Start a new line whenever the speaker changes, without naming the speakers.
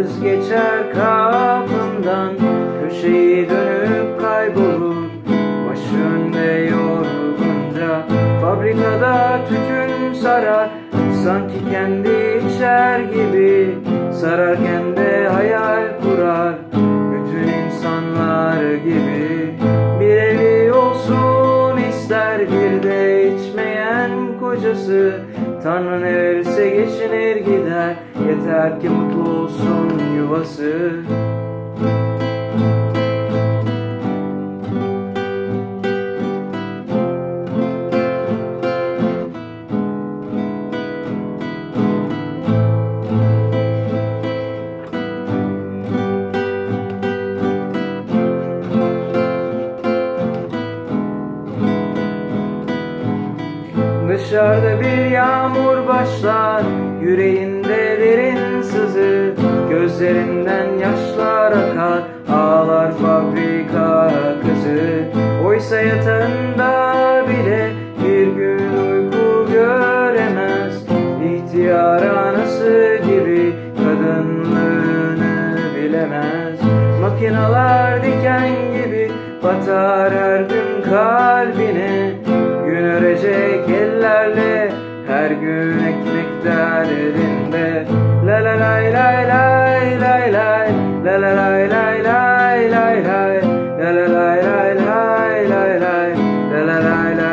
Gündüz geçer kapından Köşeyi dönüp kaybolur. Başın ve yorulunca Fabrikada tütün sarar Sanki kendi içer gibi Sararken de hayal kocası Tanrı ne verirse geçinir gider. Yeter ki mutlu olsun yuvası Dışarıda bir yağmur başlar Yüreğinde derin sızı Gözlerinden yaşlar akar Ağlar fabrika kızı. Oysa yatağında bile Bir gün uyku göremez İhtiyar anası gibi Kadınlığını bilemez. Makinalar diken gibi Batar her gün kalbine Her gün ekmekler elinde La la lay lay lay lay lay La la lay lay lay lay lay La la lay lay lay lay lay La la lay lay